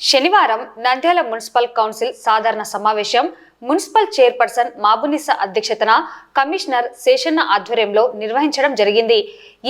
శనివారం Nandyal municipal council సాధారణ సమావేశం. మున్సిపల్ చైర్పర్సన్ మాబునిస అధ్యక్షతన కమిషనర్ శేషన్న ఆధ్వర్యంలో నిర్వహించడం జరిగింది.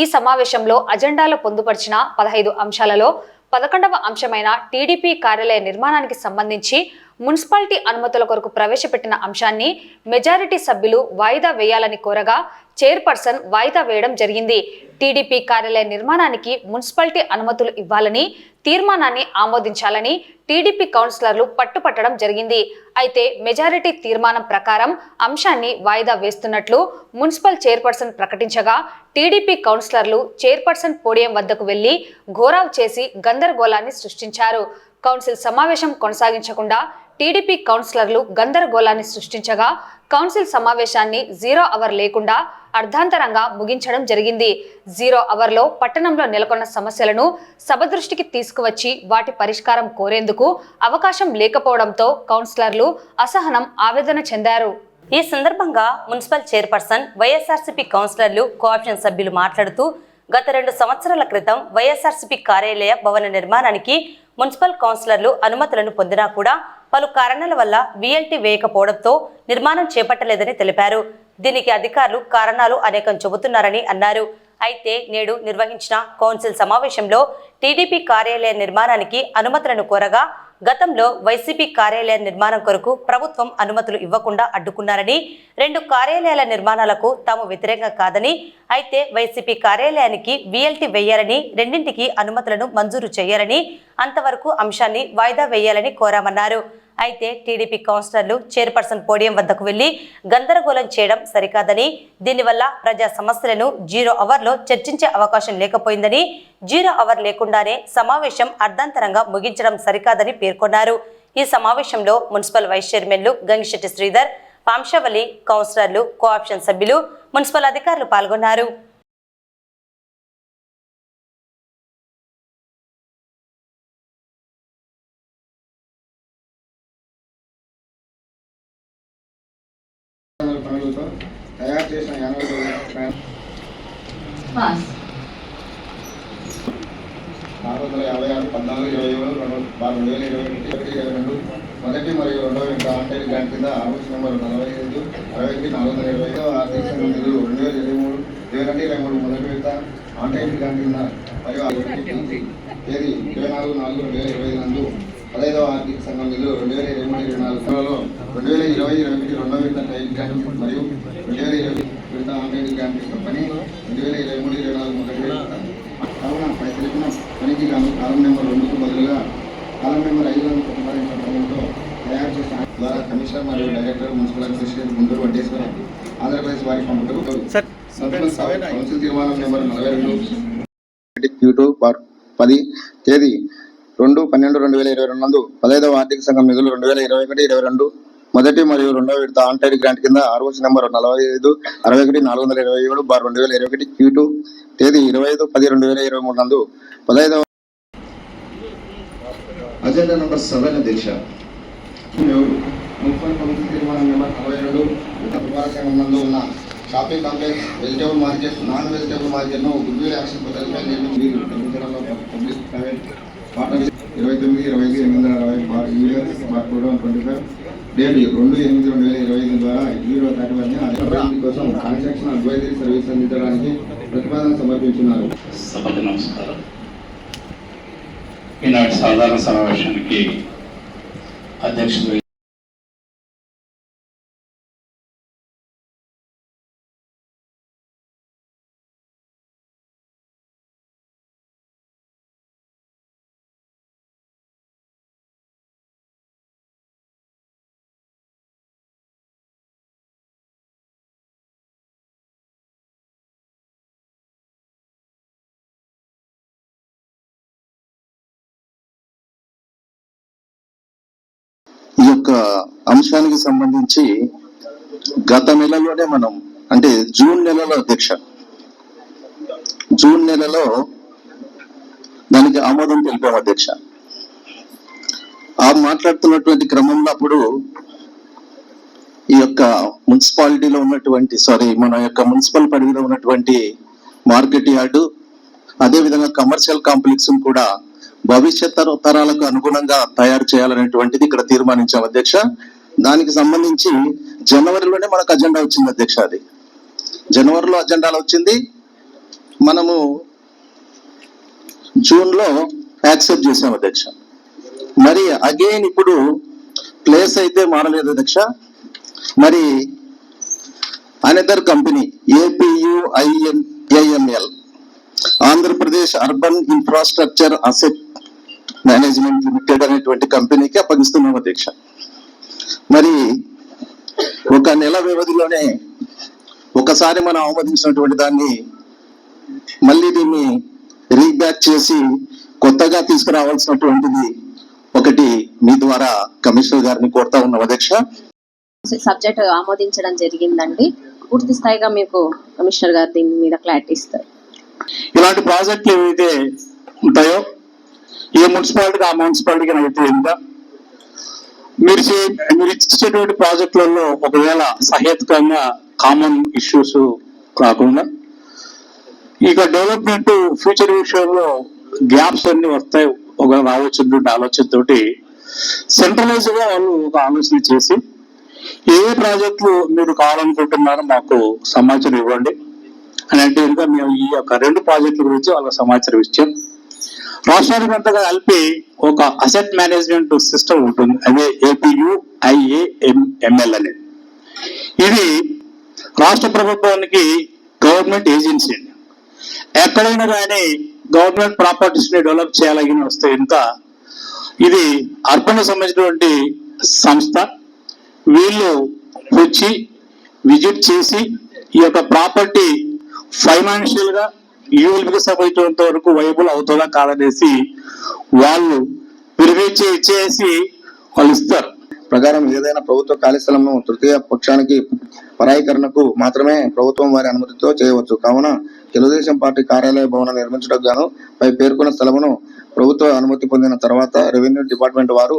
ఈ సమావేశంలో అజెండాలో పొందుపరిచిన పదహైదు అంశాలలో పదకొండవ అంశమైన టీడీపీ కార్యాలయ నిర్మాణానికి సంబంధించి మున్సిపాలిటీ అనుమతుల కొరకు ప్రవేశపెట్టిన అంశాన్ని మెజారిటీ సభ్యులు వాయిదా వేయాలని కోరగా చైర్పర్సన్ వాయిదా వేయడం జరిగింది. టీడీపీ కార్యాలయ నిర్మాణానికి మున్సిపాలిటీ అనుమతులు ఇవ్వాలని తీర్మానాన్ని ఆమోదించాలని టీడీపీ కౌన్సిలర్లు పట్టుపట్టడం జరిగింది. అయితే మెజారిటీ తీర్మానం ప్రకారం అంశాన్ని వాయిదా వేస్తున్నట్లు మున్సిపల్ చైర్పర్సన్ ప్రకటించగా టీడీపీ కౌన్సిలర్లు చైర్పర్సన్ పోడియం వద్దకు వెళ్ళి ఘోరావు చేసి గందరగోళాన్ని సృష్టించారు. కౌన్సిల్ సమావేశం కొనసాగించకుండా టీడీపీ కౌన్సిలర్లు గందరగోళాన్ని సృష్టించగా కౌన్సిల్ సమావేశాన్ని జీరో అవర్ లేకుండా అర్ధాంతరంగా ముగించడం జరిగింది. జీరో అవర్లో పట్టణంలో నెలకొన్న సమస్యలను సభ దృష్టికి తీసుకువచ్చి వాటి పరిష్కారం కోరేందుకు అవకాశం లేకపోవడంతో కౌన్సిలర్లు అసహనం ఆవేదన చెందారు. ఈ సందర్భంగా మున్సిపల్ చైర్పర్సన్ వైఎస్ఆర్సీపీ కౌన్సిలర్లు కోఆప్షన్ సభ్యులు మాట్లాడుతూ గత రెండు సంవత్సరాల క్రితం వైఎస్ఆర్సీపీ కార్యాలయ భవన నిర్మాణానికి మున్సిపల్ కౌన్సిలర్లు అనుమతులను పొందినా కూడా పలు కారణాల వల్ల వీఎల్టీ వేయకపోవడంతో నిర్మాణం చేపట్టలేదని తెలిపారు. దీనికి అధికారులు కారణాలు అనేకం చెబుతున్నారని అన్నారు. అయితే నేడు నిర్వహించిన కౌన్సిల్ సమావేశంలో టీడీపీ కార్యాలయ నిర్మాణానికి అనుమతులను కోరగా గతంలో వైసీపీ కార్యాలయ నిర్మాణం కొరకు ప్రభుత్వం అనుమతులు ఇవ్వకుండా అడ్డుకున్నారని రెండు కార్యాలయాల నిర్మాణాలకు తాము వ్యతిరేకంగా కాదని అయితే వైసీపీ కార్యాలయానికి వీఎల్టీ వేయాలని రెండింటికి అనుమతులను మంజూరు చేయాలని అంతవరకు అంశాన్ని వాయిదా వేయాలని కోరామన్నారు. అయితే టీడీపీ కౌన్సిలర్లు చైర్పర్సన్ పోడియం వద్దకు వెళ్ళి గందరగోళం చేయడం సరికాదని దీనివల్ల ప్రజా సమస్యలను జీరో అవర్లో చర్చించే అవకాశం లేకపోయిందని జీరో అవర్ లేకుండానే సమావేశం అర్ధాంతరంగా ముగించడం సరికాదని పేర్కొన్నారు. ఈ సమావేశంలో మున్సిపల్ వైస్ చైర్మన్లు గంగిశెట్టి శ్రీధర్ పాంశవల్లి కౌన్సిలర్లు కోఆప్షన్ సభ్యులు మున్సిపల్ అధికారులు పాల్గొన్నారు పనులతో తయారు చేసిన యానవల్ పాస్ నాలుగు వందల యాభై ఆరు పద్నాలుగు ఇరవై ఏడు రెండు బార్ రెండు వేల ఇరవై ఒకటి ఒకటి ఇరవై రెండు మొదటి మరియు రెండవ విడత ఆన్లైన్ గ్రాంట్ కింద ఆర్ఓసి నెంబర్ నలభై ఐదు అరవై ఒకటి నాలుగు వందల ఇరవై ఐదు ఆర్థిక సంఘం నిధులు రెండు వేల ఇరవై మూడు ఇరవై రెండు ఇరవై మూడు మొదటి విడత ఆన్లైన్ గ్రాంట్ కింద మరియు ఆ ఒకటి తేదీ ఇరవై నాలుగు నాలుగు రెండు వేల ఇరవై ఐదు నందు పదహైదవ ఆర్థిక సంఘం నిధులు రెండు వేల ఇరవై మూడు ఇరవై నాలుగు సంవత్సరాలలో రెండు వేల ఇరవై ఇరవై ఒకటి రెండవ విడత ట్రైల్ గ్రాంట్ మరియు రెండు వేల ఇరవై విడత ఆన్లైన్ గ్రాంట్ పని రెండు వేల ఇరవై మూడు ఇరవై నాలుగు మొదటి కావున పై తెలిపిన పనికి గాను కాలం నెంబర్ రెండుకు బదులుగా కాలం నెంబర్ ఐదులను ప్రతిపాదించడంతో తయారు చేసిన ద్వారా కమిషనర్ మరియు director municipal administration Guntur Vaddeswara Andhra Pradesh వారి పంపుటకు కౌన్సిల్ తీర్మానం నెంబర్ నలభై రెండు. క్యూ టూ బార్ పది తేదీ రెండు పన్నెండు రెండు వేల ఇరవై రెండు నందు పదహైదవ ఆర్థిక సంఘం నిధులు రెండు వేల ఇరవై ఒకటి ఇరవై రెండు మొదటి మరియు రెండవ విడత ఆన్లైన్ గ్రాంట్ కింద ఆర్ఓసి నెంబర్ నలభై ఐదు అరవై ఒకటి నాలుగు వందల ఇరవై ఏడు బార్ రెండు వేల ఇరవై ఒకటి క్యూ టూ తేదీ ఇరవై ఐదు పది రెండు వేల ఇరవై మూడు నందు పదహైదవ అజెండా నంబర్ సెవెన్ తీర్మానం నెంబర్ రెండు నందు ఉన్న shopping complex vegetable market non vegetable మార్కెట్ను గుడ్విల్ యాక్షన్ పద్ధతిపై నిర్మించి ఇరవై తొమ్మిది ఇరవై ఐదు ఎనిమిది వందల అరవై బార్ ట్వంటీ ఫైవ్ డేట్ రెండు ఎనిమిది రెండు వేల ఇరవై ఐదు ద్వారా జీరో థర్టీ వన్ కోసం కన్స్ట్రక్షన్ అడ్వైజరీ సర్వీస్ అందించడానికి ప్రతిపాదన సమర్పించున్నారు. సభకు నమస్కారం. ఈనాటి సాధారణ సమావేశానికి అధ్యక్షుడు యొక్క అంశానికి సంబంధించి గత నెలలోనే మనం అంటే జూన్ నెలలో అధ్యక్ష జూన్ నెలలో దానికి ఆమోదం తెలిపాం అధ్యక్ష. ఆ మాట్లాడుతున్నటువంటి క్రమంలో అప్పుడు ఈ యొక్క మున్సిపాలిటీలో ఉన్నటువంటి సారీ మన యొక్క మున్సిపల్ పరిధిలో ఉన్నటువంటి మార్కెట్ యార్డు అదే విధంగా కమర్షియల్ కాంప్లెక్స్ కూడా భవిష్యత్ తరాలకు అనుగుణంగా తయారు చేయాలనేటువంటిది ఇక్కడ తీర్మానించాం అధ్యక్ష. దానికి సంబంధించి జనవరిలోనే మనకు అజెండా వచ్చింది అధ్యక్ష అది. జనవరిలో అజెండాలో వచ్చింది. మనము జూన్లో యాక్సెప్ట్ చేసాం అధ్యక్ష. మరి అగైన్ ఇప్పుడు ప్లేస్ అయితే మారలేదు అధ్యక్ష. మరి another company APUIAMAML Andhra Pradesh urban infrastructure asset management limited అనేటువంటి కంపెనీకి అప్పగిస్తున్నాం అధ్యక్ష. మరి ఒక నెల వ్యవధిలోనే ఒకసారి మనం ఆమోదించినటువంటి దాన్ని మళ్ళీ దీన్ని రీబ్యాక్ చేసి కొత్తగా తీసుకురావాల్సినటువంటిది ఒకటి మీ ద్వారా కమిషనర్ గారిని కోరుతా ఉన్నాం అధ్యక్ష. సబ్జెక్ట్ ఆమోదించడం జరిగిందండి. పూర్తి స్థాయిగా మీకు కమిషనర్ గారు దీని మీద క్లారిటీ ఇస్తారు. ఇలాంటి ప్రాజెక్టులు ఏవైతే ఉంటాయో ఏ మున్సిపాలిటీకి ఆ మున్సిపాలిటీకి అయితే ఎంత మీరు చే- మీరు ఇచ్చేటువంటి ప్రాజెక్టులలో ఒకవేళ సహేతుకంగా కామన్ ఇష్యూస్ కాకుండా ఇక డెవలప్మెంట్ ఫ్యూచర్ విషయంలో గ్యాప్స్ అన్ని వస్తాయి ఒక రావచ్చు ఆలోచనతోటి సెంట్రలైజ్గా వాళ్ళు ఒక ఆలోచన చేసి ఏ ప్రాజెక్టులు మీరు కావాలనుకుంటున్నారో మాకు సమాచారం ఇవ్వండి. అని అంటే ఇంకా మేము ఈ యొక్క రెండు ప్రాజెక్టుల గురించి వాళ్ళకి సమాచారం ఇచ్చాం. రాష్ట్రానికి అంతగా కలిపి ఒక అసెట్ మేనేజ్మెంట్ సిస్టమ్ ఉంటుంది. అదే ఏపీయు ఐఏఎంఎల్ అనేది ఇది రాష్ట్ర ప్రభుత్వానికి గవర్నమెంట్ ఏజెన్సీ అండి. ఎక్కడైనా కానీ గవర్నమెంట్ ప్రాపర్టీస్ని డెవలప్ చేయాలని వస్తే ఇంకా ఇది అర్బన్ సంబంధించినటువంటి సంస్థ. వీళ్ళు వచ్చి విజిట్ చేసి ఈ యొక్క ప్రాపర్టీ ఫైనాన్షియల్గా యూఎల్కి సంబంధించినంత వరకు వైబుల్ అవుతుందా కాదనేసి వాళ్ళు వెరిఫై చేసి వాళ్ళు ఇస్తారు. ప్రకారం ఏదైనా ప్రభుత్వ ఖాళీ స్థలంను తృతీయ పక్షానికి పరాయీకరణకు మాత్రమే ప్రభుత్వం వారి అనుమతితో చేయవచ్చు. కావున తెలుగుదేశం పార్టీ కార్యాలయ భవనం నిర్మించడానికి గాను పై పేర్కొన్న స్థలమును ప్రభుత్వ అనుమతి పొందిన తర్వాత రెవెన్యూ డిపార్ట్మెంట్ వారు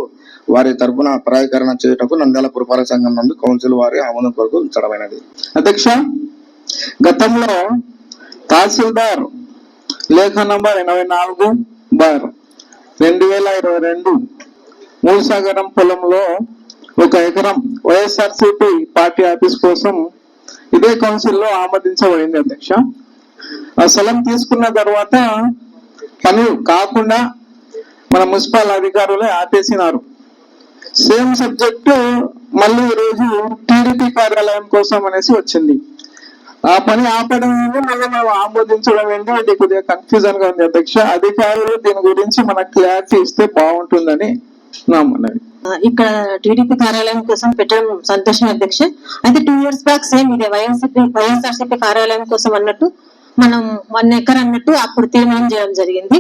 వారి తరపున పరాయీకరణ చేయుటకు నంద్యాల పురపాలక సంఘం నందు కౌన్సిల్ వారి ఆమోదం కొరకు ఉంచడమైనది. అధ్యక్ష గతంలో తహసీల్దార్ లేఖ నంబర్ ఎనభై నాలుగు బార్ రెండు వేల ఇరవై రెండు మూలసాగరం పొలంలో ఒక ఎకరం వైఎస్ఆర్సిపి పార్టీ ఆఫీస్ కోసం ఇదే కౌన్సిల్లో ఆమోదించబడింది అధ్యక్ష. ఆ స్థలం తీసుకున్న తర్వాత పని కాకుండా మన మున్సిపల్ అధికారులే ఆపేసినారు. సేమ్ సబ్జెక్టు మళ్ళీ ఈరోజు టీడీపీ కార్యాలయం కోసం అనేసి వచ్చింది. ఆ పని ఆపడం ఏంటి, మళ్ళీ మనం ఆమోదించడం ఏంటి? అది కొద్దిగా కన్ఫ్యూజన్గా ఉంది అధ్యక్ష. అధికారులు దీని గురించి మనకు క్లారిటీ ఇస్తే బాగుంటుందని నా మనవి. ఇక్కడ టీడీపీ కార్యాలయం కోసం పెట్టడం సంతోషం అధ్యక్ష. అయితే టూ ఇయర్స్ బ్యాక్ సేమ్ ఇదే. వైఎస్ఆర్సీపీ వైఎస్ఆర్సీపీ కార్యాలయం కోసం అన్నట్టు మనం వన్ ఎకర్ అన్నట్టు అప్పుడు తీర్మానం చేయడం జరిగింది.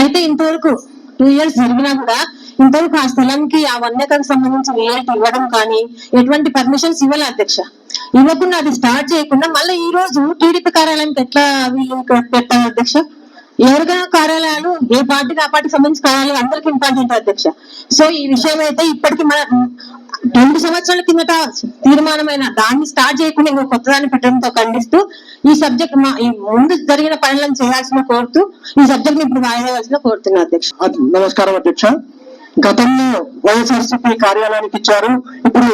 అయితే ఇంతవరకు టూ ఇయర్స్ జరిగినా కూడా ఇంతవరకు ఆ స్థలంకి ఆ వన్ సంబంధించిన రియాలిటీ ఇవ్వడం కానీ ఎటువంటి పర్మిషన్స్ ఇవ్వాలి అధ్యక్ష. ఇవ్వకుండా అది స్టార్ట్ చేయకుండా మళ్ళీ ఈ రోజు టీడీపీ కార్యాలయానికి ఎట్లా వీళ్ళు పెట్టారు అధ్యక్ష? ఎవరికైనా కార్యాలయాలు ఏ పార్టీకి ఆ పార్టీకి సంబంధించిన కార్యాలయాలు అందరికి ఇంపార్టెంట్ అధ్యక్ష. సో ఈ విషయం అయితే ఇప్పటికి మన రెండు సంవత్సరాల కిందట తీర్మానమైన దాన్ని స్టార్ట్ చేయకుండా ఇంకో కొత్త దాన్ని పెట్టడంతో ఖండిస్తూ ఈ సబ్జెక్ట్ మా ఈ ముందు జరిగిన పనులను చేయాల్సిన కోరుతూ ఈ సబ్జెక్ట్ ఇప్పుడు వాయిదా వేయాల్సిన కోరుతున్నా అధ్యక్ష. నమస్కారం అధ్యక్ష. గతంలో వైఎస్ఆర్సీపీ కార్యాలయానికి ఇచ్చారు. ఇప్పుడు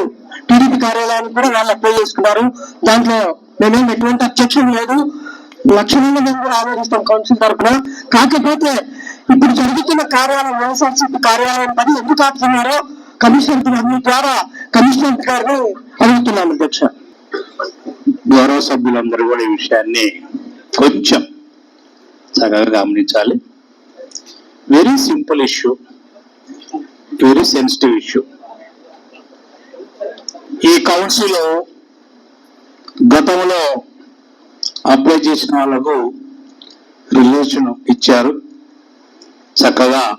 టీడీపీ కార్యాలయానికి కూడా వాళ్ళు అప్లై చేసుకున్నారు. దాంట్లో మేమేం ఎటువంటి అబ్జెక్షన్ లేదు. లక్షణంగా మేము కూడా ఆలోచిస్తాం కౌన్సిల్ తరఫున కాకపోతే ఇప్పుడు జరుగుతున్న కార్యాలయం వైఎస్ఆర్సీపీ కార్యాలయం పని ఎందుకు ఆపుతున్నారో కమిషనర్ మీ ద్వారా కమిషనర్ గారిని అడుగుతున్నాను అధ్యక్ష. గౌరవ సభ్యులందరూ కూడా ఈ విషయాన్ని కొంచెం చక్కగా గమనించాలి. Very simple issue very sensitive issue ఈ కౌన్సిల్ గతంలో అప్లై చేసిన వాళ్ళకు రిలేషన్ ఇచ్చారు. చక్కగా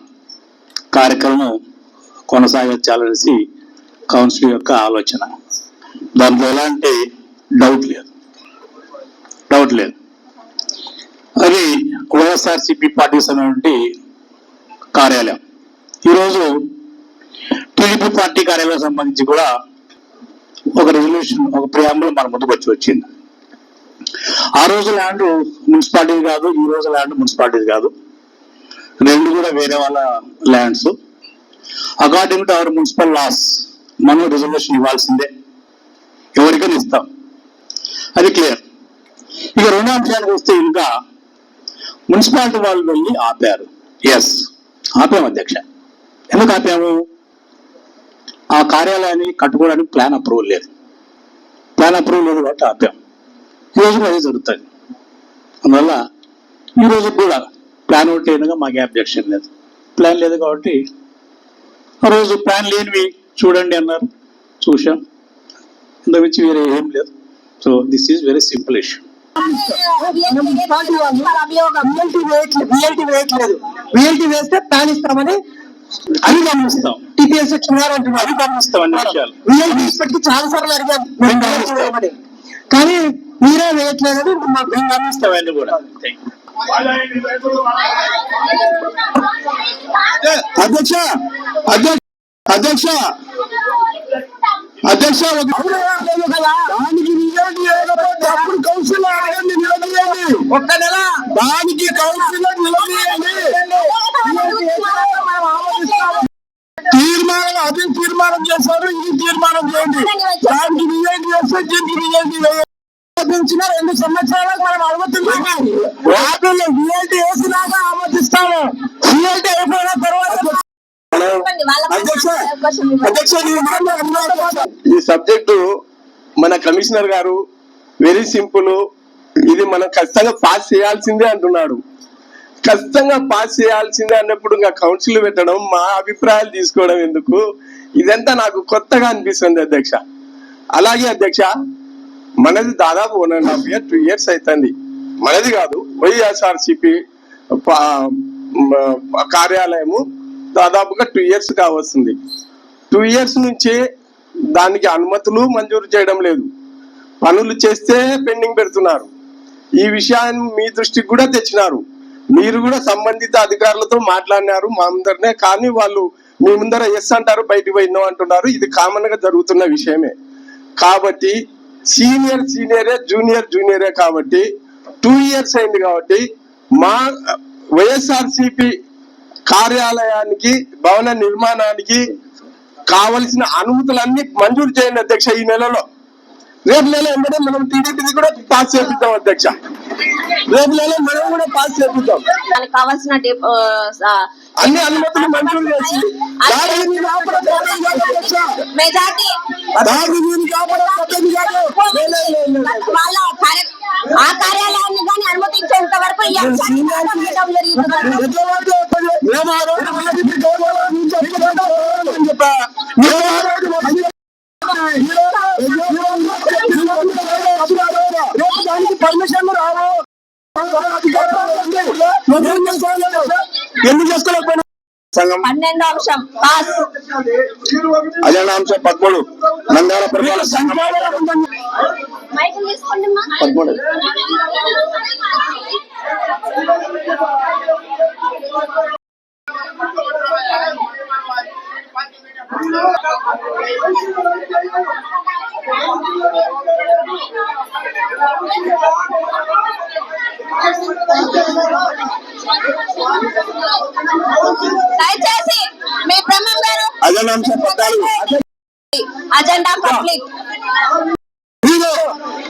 కార్యక్రమం కొనసాగించాలనేసి కౌన్సిల్ యొక్క ఆలోచన. దాంట్లో ఎలాంటి డౌట్ లేదు. డౌట్ లేదు. అది వైఎస్ఆర్సిపి పార్టీకి సంబంధించి కార్యాలయం. ఈరోజు టీడీపీ పార్టీ కార్యాలయం సంబంధించి కూడా ఒక రెజల్యూషన్ ఒక ప్రియాంబుల్ మన ముందుకు వచ్చి వచ్చింది. ఆ రోజు ల్యాండ్ మున్సిపాలిటీ కాదు ఈ రోజు ల్యాండ్ మున్సిపాలిటీ కాదు. రెండు కూడా వేరే వాళ్ళ lands according to our municipal laws మనం రిజర్వేషన్ ఇవ్వాల్సిందే. ఎవరికైనా ఇస్తాం. అది క్లియర్ ఇక రెండో అంశానికి వస్తే ఇంకా మున్సిపాలిటీ వాళ్ళు వెళ్ళి ఆపారు. ఎస్ ఆపాము అధ్యక్ష. ఎందుకు ఆపాము? ఆ కార్యాలయాన్ని కట్టుకోవడానికి ప్లాన్ అప్రూవల్ లేదు. ప్లాన్ అప్రూవల్ లేదు కాబట్టి ఆపాం. ఈ రోజు అదే జరుగుతుంది. అందువల్ల ఈ రోజు కూడా ప్లాన్ ఒకటి అయినగా మాకు అబ్జెక్షన్ లేదు. ప్లాన్ లేదు కాబట్టి ఆ రోజు ప్లాన్ లేనివి చూడండి అన్నారు. చూసాం ఇంతకుమించి వేరే ఏం లేదు. So this is very simple issue. VLT వేయట్లేదు. విఎల్టీ వేస్తే ప్లాన్ ఇస్తామని అది గమనిస్తాం. టిపిఎస్ ఇచ్చినారు అంటున్నారు అది గమనిస్తాం అన్ని విషయాలు. విఎల్టీ ఇప్పటికి చాలా సార్లు వేయమని. కానీ మీరే వేయట్లేదని మాకు మేము గమనిస్తాం. అన్ని కూడా. అధ్యక్ష అధ్యక్ష అధ్యక్ష అధ్యక్ష దానికి విఎల్టీ వేయకపోతే అప్పుడు కౌన్సిల్ అడగండి నిలదీయండి ఒక్క నెల. దానికి కౌన్సిల్ నిలదీయండి తీర్మానం అది తీర్మానం చేశారు ఇది తీర్మానం చేయండి. దానికి విజయం చేస్తే దీనికి విజయం ఆమోదించిన రెండు సంవత్సరాలకు మనం అనుమతించాము వాటిలో విఎల్టీ వేసినాక ఆమోదిస్తాము. విఎల్టీ అయిపోయిన తర్వాత అధ్యక్ష అధ్యక్ష. ఈ సబ్జెక్టు మన కమిషనర్ గారు వెరీ సింపుల్ ఇది మనం ఖచ్చితంగా పాస్ చేయాల్సిందే అంటున్నాడు. ఖచ్చితంగా పాస్ చేయాల్సిందే అన్నప్పుడు ఇంకా కౌన్సిల్ పెట్టడం మా అభిప్రాయాలు తీసుకోవడం ఎందుకు? ఇదంతా నాకు కొత్తగా అనిపిస్తుంది అధ్యక్ష. అలాగే అధ్యక్ష మనది దాదాపు one and half year two years అవుతుంది మనది కాదు వైఎస్ఆర్సిపి కార్యాలయము దాదాపుగా టూ ఇయర్స్ కావస్తుంది. టూ ఇయర్స్ నుంచి దానికి అనుమతులు మంజూరు చేయడం లేదు. పనులు చేస్తే పెండింగ్ పెడుతున్నారు. ఈ విషయాన్ని మీ దృష్టికి కూడా తెచ్చినారు. మీరు కూడా సంబంధిత అధికారులతో మాట్లాడినారు. మా ముందరనే కానీ వాళ్ళు మీ ముందర ఎస్ అంటారు బయటికి పోయిందో అంటున్నారు. ఇది కామన్గా జరుగుతున్న విషయమే. కాబట్టి సీనియర్ సీనియరే జూనియర్ జూనియరే కాబట్టి టూ ఇయర్స్ అయింది కాబట్టి మా వైఎస్ఆర్సిపి కార్యాలయానికి భవన నిర్మాణానికి కావలసిన అనుమతులన్నీ మంజూరు చేయండి అధ్యక్ష ఈ నెలలో. రేపు నెల వెంటనే మనం టీడీపీది కూడా పాస్ చేపిద్దాం అధ్యక్ష. రేపు నెల మనం కూడా పాస్ చేపిద్దాం. కావాల్సిన అన్ని అనుమతులు మంజూరు చేసి. మెజార్టీ దాడిని మీరు ఆపడం పద్ధతి కాదు. లే, లే, లే, లే, లే. వాళ్ళ కార్య- ఆ కార్యాలయాన్ని కానీ అనుమతించేంత వరకు ఈ అంశాన్ని మాట్లాడడం జరుగుతుంది ఎట్లా వాడితే ఎట్లా? మేము ఆ రోజు టీడీపీ గవర్నమెంట్ నుంచి చెప్పుకుంటాం అని చెప్పా. మేము ఆ రోజు మంచి- దానికి పర్మిషన్ రావు ఎందుకు చేసుకోలేకపోయినా సంఘం. పన్నెండో అంశం. పాస్. అజెండా అంశం పదమూడు. నంద్యాల పరిపాలన సంఘం మైకులు తీసుకోండి అమ్మా. పదమూడు. దయచేసి మీ బ్రహ్మం గారు అజెండా అంశం పద్నాలుగు అజెండా కంప్లీట్ మీరు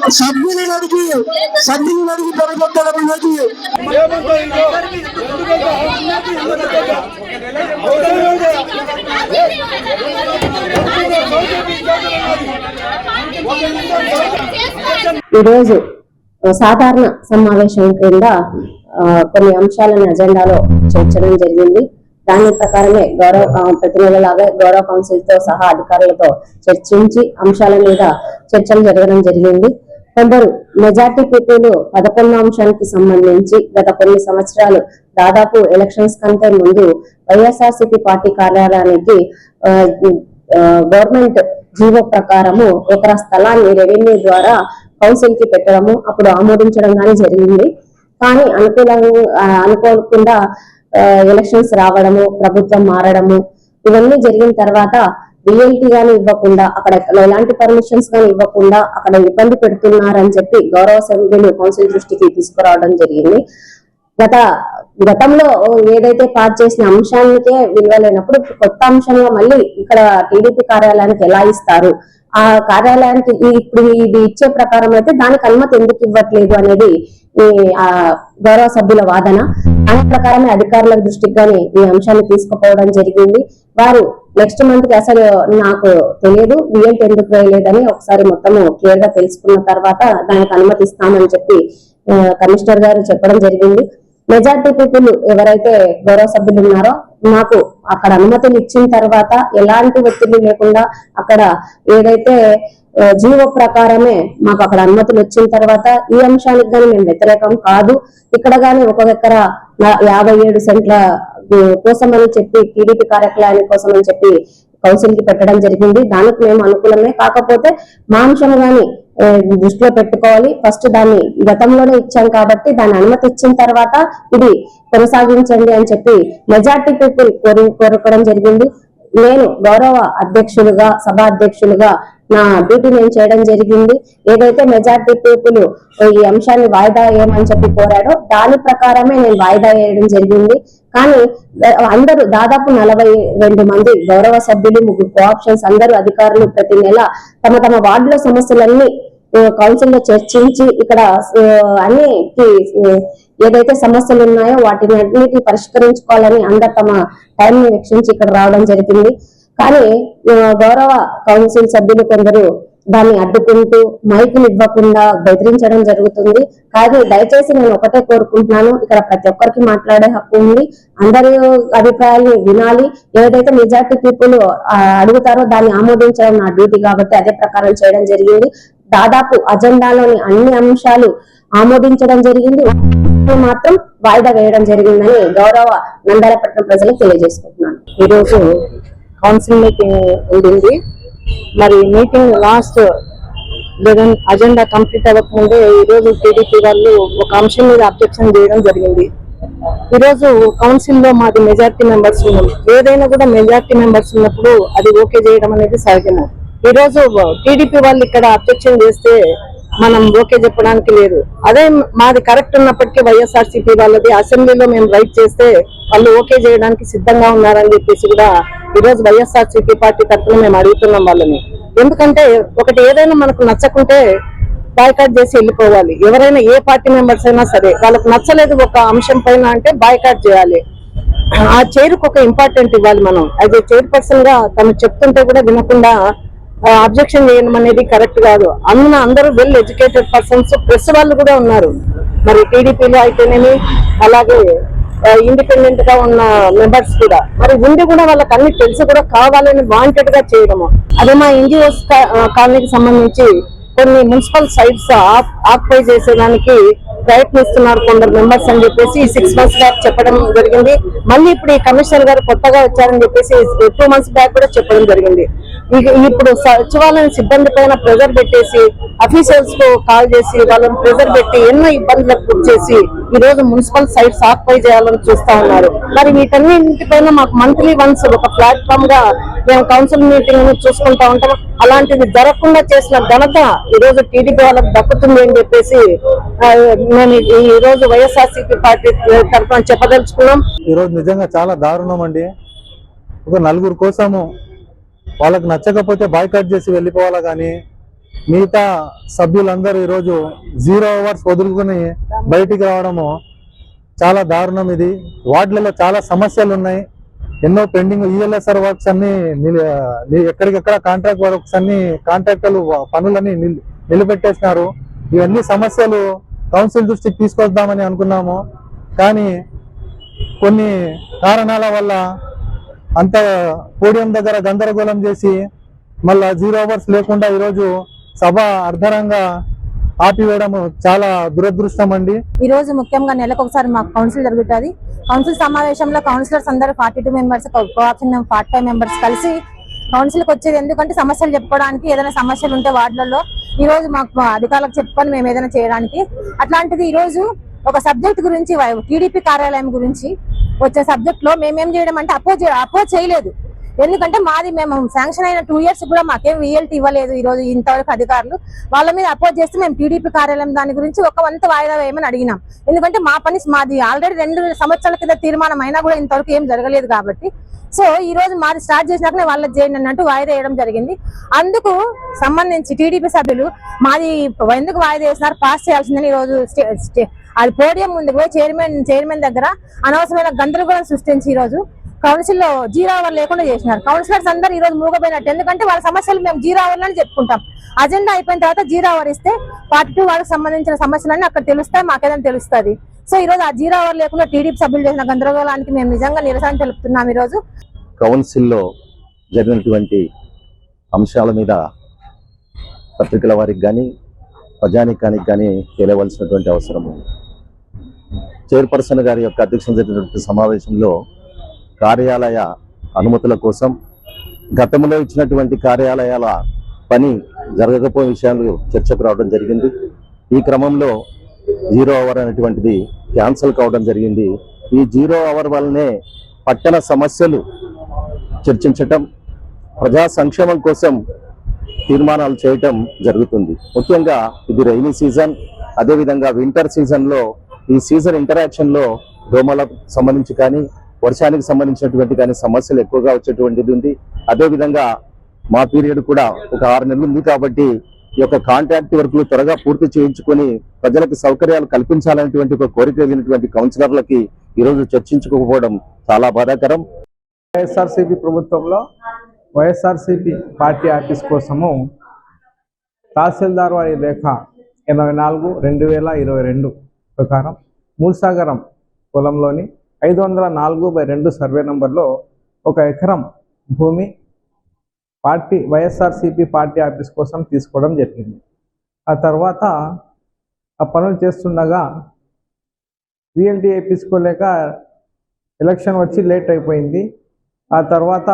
సభ్యులను అడిగి సభ్యులను అడిగి పెరగొట్టడం అనేది ఈరోజు సాధారణ సమావేశం క్రింద కొన్ని అంశాలను అజెండాలో చేర్చడం జరిగింది. దాని ప్రకారమే గౌరవ కౌ- ప్రతినిధులాగా గౌరవ కౌన్సిల్తో సహా అధికారులతో చర్చించి అంశాల మీద చర్చలు జరగడం జరిగింది. కొందరు మెజార్టీ పీపుల్ పదకొండు అంశానికి సంబంధించి గత కొన్ని సంవత్సరాలు దాదాపు ఎలక్షన్స్ కంటే ముందు వైఎస్ఆర్సీపీ పార్టీ కార్యాలయానికి గవర్నమెంట్ జీవో ప్రకారము ఎకరా స్థలాన్ని రెవెన్యూ ద్వారా కౌన్సిల్కి పెట్టడము అప్పుడు ఆమోదించడం కానీ జరిగింది. కానీ అనుకూలంగా అనుకోకుండా ఎలక్షన్స్ రావడము ప్రభుత్వం మారడము ఇవన్నీ జరిగిన తర్వాత రియల్టీ గాని ఇవ్వకుండా అక్కడ ఎలాంటి పర్మిషన్స్ గాని ఇవ్వకుండా అక్కడ ఇబ్బంది పెడుతున్నారని చెప్పి గౌరవ సభ్యులు కౌన్సిల్ దృష్టికి తీసుకురావడం జరిగింది. గత గతంలో ఏదైతే పాస్ చేసిన అంశానికే విలువ లేనప్పుడు కొత్త అంశంగా మళ్ళీ ఇక్కడ టీడీపీ కార్యాలయానికి ఎలా ఇస్తారు? ఆ కార్యాలయానికి ఇప్పుడు ఇది ఇచ్చే ప్రకారం అయితే దానికి అనుమతి ఎందుకు ఇవ్వట్లేదు అనేది ఈ ఆ గౌరవ సభ్యుల వాదన. దాని ప్రకారమే అధికారుల దృష్టికి కానీ ఈ అంశాన్ని తీసుకుపోవడం జరిగింది. వారు నెక్స్ట్ మంత్కి అసలు నాకు తెలియదు బిఎల్ట్ ఎందుకు వేయలేదని ఒకసారి మొత్తము క్లియర్గా తెలుసుకున్న తర్వాత దానికి అనుమతి ఇస్తామని చెప్పి కమిషనర్ గారు చెప్పడం జరిగింది. మెజార్టీ పీపుల్ ఎవరైతే గౌరవ సభ్యులు ఉన్నారో మాకు అక్కడ అనుమతులు ఇచ్చిన తర్వాత ఎలాంటి ఒత్తిడి లేకుండా అక్కడ ఏదైతే జీవో ప్రకారమే మాకు అక్కడ అనుమతులు వచ్చిన తర్వాత ఈ అంశానికి కానీ మేము వ్యతిరేకం కాదు. ఇక్కడ కానీ ఒక ఎకర యాభై ఏడు సెంట్ల కోసమని చెప్పి టీడీపీ కార్యక్రమాన్ని కోసం అని చెప్పి కౌన్సిల్కి పెట్టడం జరిగింది. దానికి మేము అనుకూలమే కాకపోతే మాంసం గాని దృష్టిలో పెట్టుకోవాలి. ఫస్ట్ దాన్ని గతంలోనే ఇచ్చాం కాబట్టి దాన్ని అనుమతి ఇచ్చిన తర్వాత ఇది కొనసాగించండి అని చెప్పి మెజార్టీ పీపుల్ కోరి కోరుకోవడం జరిగింది. నేను గౌరవ అధ్యక్షులుగా సభా అధ్యక్షులుగా నా డ్యూటీ నేను చేయడం జరిగింది. ఏదైతే మెజార్టీ పీపుల్ ఈ అంశాన్ని వాయిదా వేయమని చెప్పి కోరాడో దాని ప్రకారమే నేను వాయిదా వేయడం జరిగింది. కానీ అందరూ దాదాపు నలభై రెండు మంది గౌరవ సభ్యులు ముగ్గురు కోఆప్షన్స్ అందరూ అధికారులు ప్రతి నెల తమ తమ వార్డులో సమస్యలన్నీ కౌన్సిల్లో చర్చించి ఇక్కడ అన్ని ఏదైతే సమస్యలు ఉన్నాయో వాటిని అన్నిటి పరిష్కరించుకోవాలని అందరు తమ టైం ని వెచ్చించి ఇక్కడ రావడం జరిగింది. కానీ గౌరవ కౌన్సిల్ సభ్యులు కొందరు దాన్ని అడ్డుకుంటూ మైకులు ఇవ్వకుండా బెదిరించడం జరుగుతుంది. కానీ దయచేసి నేను ఒకటే కోరుకుంటున్నాను. ఇక్కడ ప్రతి ఒక్కరికి మాట్లాడే హక్కు ఉంది. అందరి అభిప్రాయాలు వినాలి. ఏదైతే మెజార్టీ పీపుల్ అడుగుతారో దాన్ని ఆమోదించడం నా డ్యూటీ కాబట్టి అదే ప్రకారం చేయడం జరిగింది. దాదాపు అజెండాలోని అన్ని అంశాలు ఆమోదించడం జరిగింది. మాత్రం వాయిదా వేయడం జరిగిందని గౌరవ నందాలపట్నం ప్రజలకు తెలియజేసుకుంటున్నాను. ఈ రోజు కౌన్సిల్ మీటింగ్ ఉండింది. మరి meeting last eleven agenda complete అవ్వకముందే ఈ రోజు టీడీపీ వాళ్ళు ఒక అంశం మీద అబ్జెక్షన్ చేయడం జరిగింది. ఈరోజు కౌన్సిల్లో కౌన్సిల్లో మాది మెజార్టీ మెంబర్స్ ఉన్నాం. ఏదైనా కూడా మెజార్టీ మెంబర్స్ ఉన్నప్పుడు అది ఓకే చేయడం అనేది సహజము. ఈ రోజు టీడీపీ వాళ్ళు ఇక్కడ అబ్జెక్షన్ చేస్తే మనం ఓకే చెప్పడానికి లేదు. అదే మాది కరెక్ట్ ఉన్నప్పటికీ వైఎస్ఆర్సీపీ వాళ్ళది అసెంబ్లీలో మేము రైట్ చేస్తే వాళ్ళు ఓకే చేయడానికి సిద్ధంగా ఉన్నారని చెప్పేసి కూడా ఈ రోజు వైఎస్ఆర్సీపీ పార్టీ తరఫున మేము అడుగుతున్నాం వాళ్ళని. ఎందుకంటే ఒకటి ఏదైనా మనకు నచ్చకుంటే బాయ్కాట్ చేసి వెళ్ళిపోవాలి. ఎవరైనా ఏ పార్టీ మెంబర్స్ అయినా సరే వాళ్ళకు నచ్చలేదు ఒక అంశం పైన అంటే బాయ్కాట్ చేయాలి. ఆ చైర్కి ఒక ఇంపార్టెంట్ ఇవ్వాలి మనం. యాజ్ ఏ చైర్పర్సన్గా తను చెప్తుంటే కూడా వినకుండా అబ్జెక్షన్ చేయడం అనేది కరెక్ట్ కాదు. అందున అందరూ వెల్ ఎడ్యుకేటెడ్ పర్సన్స్ ప్రెస్ వాళ్ళు కూడా ఉన్నారు. మరి టీడీపీలో అయితేనేమి అలాగే ఇండిపెండెంట్గా ఉన్న మెంబర్స్ కూడా. మరి ఉండి కూడా వాళ్ళకి అన్ని తెలిసి కూడా కావాలని వాంటెడ్గా చేయడము. అదే మా ఎన్జిఓస్ కాలనీకి సంబంధించి కొన్ని మున్సిపల్ సైట్స్ ఆక్యుపై చేసేదానికి ప్రయత్నిస్తున్నారు కొందరు మెంబర్స్ అని చెప్పేసి సిక్స్ మంత్స్ బ్యాక్ చెప్పడం జరిగింది. మళ్ళీ ఇప్పుడు ఈ కమిషనర్ గారు కొత్తగా వచ్చారని చెప్పేసి టూ మంత్స్ బ్యాక్ కూడా చెప్పడం జరిగింది. ఇప్పుడు సచివాలయం సిబ్బంది పైన ప్రెజర్ పెట్టేసి అఫీషియల్స్కు కాల్ చేసి వాళ్ళని ప్రెజర్ పెట్టి ఎన్నో ఇబ్బందులకు గురి చేసి ఈ రోజు మున్సిపల్ సైట్స్ ఆక్యుపై చేయాలని చూస్తా ఉన్నారు. మరి వీటన్నింటిపైన మాకు మంత్లీ వన్స్ ఒక ప్లాట్ఫామ్గా మేము కౌన్సిల్ మీటింగ్ చూసుకుంటా ఉంటాం. అలాంటిది జరగకుండా చేసిన ఘనత ఈ రోజు టీడీపీ వాళ్ళకి దక్కుతుంది అని చెప్పేసి మేము ఈ- ఈ రోజు వైఎస్ఆర్సీపీ పార్టీ తరఫున చెప్పదలుచుకున్నాం. ఈ రోజు నిజంగా చాలా దారుణం అండి. ఒక నలుగురు కోసము వాళ్ళకి నచ్చకపోతే బాయ్కట్ చేసి వెళ్ళిపోవాలా కానీ మిగతా సభ్యులందరూ ఈరోజు జీరో అవర్స్ వదులుకుని బయటికి రావడము చాలా దారుణం ఇది. వార్డులలో చాలా సమస్యలు ఉన్నాయి. ఎన్నో పెండింగ్ ఈఎల్ఎస్ఆర్ వర్క్స్ అన్ని ఎక్కడికెక్కడ కాంట్రాక్ట్ వర్క్స్ అన్ని కాంట్రాక్టర్లు పనులన్నీ నిలబెట్టేసినారు. ఇవన్నీ సమస్యలు కౌన్సిల్ దృష్టికి తీసుకొద్దామని అనుకున్నాము. కానీ కొన్ని కారణాల వల్ల అంత పోడియం దగ్గర గందరగోళం చేసి మళ్ళా జీరో అవర్స్ లేకుండా ఈరోజు సభ అర్ధరంగా ఆపివేయడం చాలా దురదృష్టం అండి ఈ రోజు ముఖ్యంగా నెలకు ఒకసారి మాకు కౌన్సిల్ జరుగుతుంది. కౌన్సిల్ సమావేశంలో కౌన్సిలర్స్ అందరూ forty two members co-option forty five members కలిసి కౌన్సిల్కి వచ్చేది. ఎందుకంటే సమస్యలు చెప్పుకోవడానికి ఏదైనా సమస్యలు ఉంటే వార్డులలో ఈ రోజు మాకు అధికారులకు చెప్పుకొని మేము ఏదైనా చేయడానికి. అట్లాంటిది ఈ రోజు ఒక సబ్జెక్ట్ గురించి టీడీపీ కార్యాలయం గురించి వచ్చే సబ్జెక్ట్లో మేమేం చేయడం అంటే అపోజ్ అపోజ్ చేయలేదు. ఎందుకంటే మాది మేము శాంక్షన్ అయిన టూ ఇయర్స్ కూడా మాకేం రియల్టీ ఇవ్వలేదు ఈ రోజు ఇంతవరకు అధికారులు. వాళ్ళ మీద అపోజ్ చేస్తే మేము టీడీపీ కార్యాలయం దాని గురించి ఒక వంతు వాయిదా వేయమని అడిగినాం. ఎందుకంటే మా పని మాది ఆల్రెడీ రెండు సంవత్సరాల కింద తీర్మానం అయినా కూడా ఇంతవరకు ఏం జరగలేదు కాబట్టి. సో ఈ రోజు మాది స్టార్ట్ చేసినాకనే వాళ్ళకి చేయండి అన్నట్టు వాయిదా వేయడం జరిగింది. అందుకు సంబంధించి టీడీపీ సభ్యులు మాది ఎందుకు వాయిదా వేసినారు? పాస్ చేయాల్సిందని ఈ రోజు అది పోడియం ముందుకు పోయి చైర్మన్ చైర్మన్ దగ్గర అనవసరమైన గందరగోళం సృష్టించి ఈ రోజు కౌన్సిల్లో జీరో అవర్ లేకుండా చేసినారు. కౌన్సిలర్స్ అందరూ ఈ రోజు మూగపోయినట్టు. ఎందుకంటే వాళ్ళ సమస్యలు మేము జీరో అవర్ అని చెప్పుకుంటాం. అజెండా అయిపోయిన తర్వాత జీరో అవర్ ఇస్తే పార్టీ టూ వాళ్ళకి సంబంధించిన సమస్యలన్నీ అక్కడ తెలుస్తాయి మాకేదైనా తెలుస్తుంది. సో ఈ రోజు ఆ జీరో అవర్ లేకుండా టీడీపీ సభ్యులు చేసిన గందరగోళానికి మేము నిజంగా నిరసన తెలుపుతున్నాం ఈరోజు. కౌన్సిల్లో జరిగినటువంటి అంశాల మీద పత్రికల వారికి కానీ ప్రజానికానికి కానీ తెలియవలసినటువంటి అవసరం ఉంది. చైర్పర్సన్ గారి యొక్క అధ్యక్షత జరిగినటువంటి సమావేశంలో కార్యాలయ అనుమతుల కోసం గతంలో ఇచ్చినటువంటి కార్యాలయాల పని జరగకపోయే విషయాలు చర్చకు రావడం జరిగింది. ఈ క్రమంలో జీరో అవర్ అనేటువంటిది క్యాన్సిల్ కావడం జరిగింది. ఈ జీరో అవర్ వల్లనే పట్టణ సమస్యలు చర్చించటం ప్రజా సంక్షేమం కోసం తీర్మానాలు చేయటం జరుగుతుంది. ముఖ్యంగా ఇది రైనీ సీజన్ అదేవిధంగా వింటర్ సీజన్లో ఈ సీజన్ ఇంటరాక్షన్లో దోమలకు సంబంధించి కానీ వర్షానికి సంబంధించినటువంటి కానీ సమస్యలు ఎక్కువగా వచ్చేటువంటిది ఉంది. అదేవిధంగా మా పీరియడ్ కూడా ఒక ఆరు నెలలు ఉంది కాబట్టి ఈ యొక్క కాంట్రాక్ట్ వర్క్లు త్వరగా పూర్తి చేయించుకొని ప్రజలకు సౌకర్యాలు కల్పించాలనేటువంటి ఒక కోరిక కలిగినటువంటి కౌన్సిలర్లకి ఈరోజు చర్చించుకోకపోవడం చాలా బాధాకరం. వైఎస్ఆర్సీపీ ప్రభుత్వంలో వైఎస్ఆర్సీపీ పార్టీ ఆఫీస్ కోసము తహసీల్దార్ వారి లేఖ ఎనభై నాలుగు రెండు వేల ఇరవై రెండు ప్రకారం మూలసాగరం పొలంలోని ఐదు వందల నాలుగు బై రెండు సర్వే నంబర్లో ఒక ఎకరం భూమి పార్టీ వైఎస్ఆర్సీపీ పార్టీ ఆఫీస్ కోసం తీసుకోవడం జరిగింది. ఆ తర్వాత ఆ పనులు చేస్తుండగా విఎల్టీ వేయించుకోలేక ఎలక్షన్ వచ్చి లేట్ అయిపోయింది. ఆ తర్వాత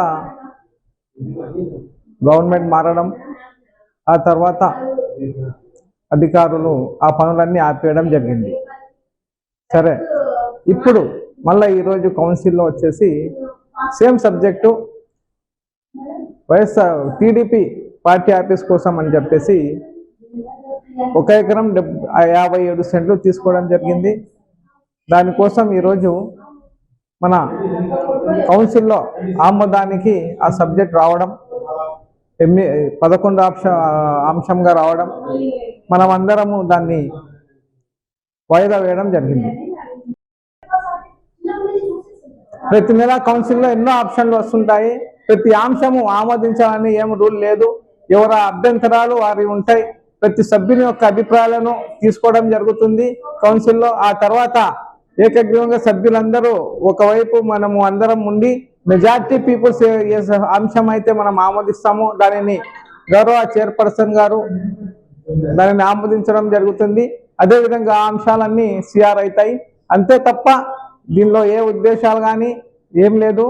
గవర్నమెంట్ మారడం ఆ తర్వాత అధికారులు ఆ పనులన్నీ ఆపేయడం జరిగింది. సరే. ఇప్పుడు మళ్ళీ ఈరోజు కౌన్సిల్లో వచ్చేసి same subject YSR TDP party office కోసం అని చెప్పేసి ఒక ఎకరం డెబ్ యాభై ఏడు సెంట్లు తీసుకోవడం జరిగింది. దానికోసం ఈరోజు మన కౌన్సిల్లో ఆమోదానికి ఆ సబ్జెక్ట్ రావడం ఎమ్మె పదకొండు అంశ అంశంగా రావడం మనం అందరము దాన్ని వాయిదా వేయడం జరిగింది. ప్రతి నెల కౌన్సిల్లో ఎన్నో ఆప్షన్లు వస్తుంటాయి. ప్రతి అంశము ఆమోదించాలని ఏం రూల్ లేదు. ఎవరి అభ్యంతరాలు వారి ఉంటాయి. ప్రతి సభ్యుని యొక్క అభిప్రాయాలను తీసుకోవడం జరుగుతుంది. కౌన్సిల్లో ఆ తర్వాత ఏకగ్రీవంగా సభ్యులందరూ ఒకవైపు మనము అందరం ఉండి మెజార్టీ పీపుల్స్ ఏ అంశం అయితే మనం ఆమోదిస్తాము దానిని గౌరవ చైర్పర్సన్ గారు దానిని ఆమోదించడం జరుగుతుంది. అదేవిధంగా ఆ అంశాలన్నీ సిఆర్ అవుతాయి. అంతే తప్ప దీనిలో ఏ ఉద్దేశాలు కానీ ఏం లేదు.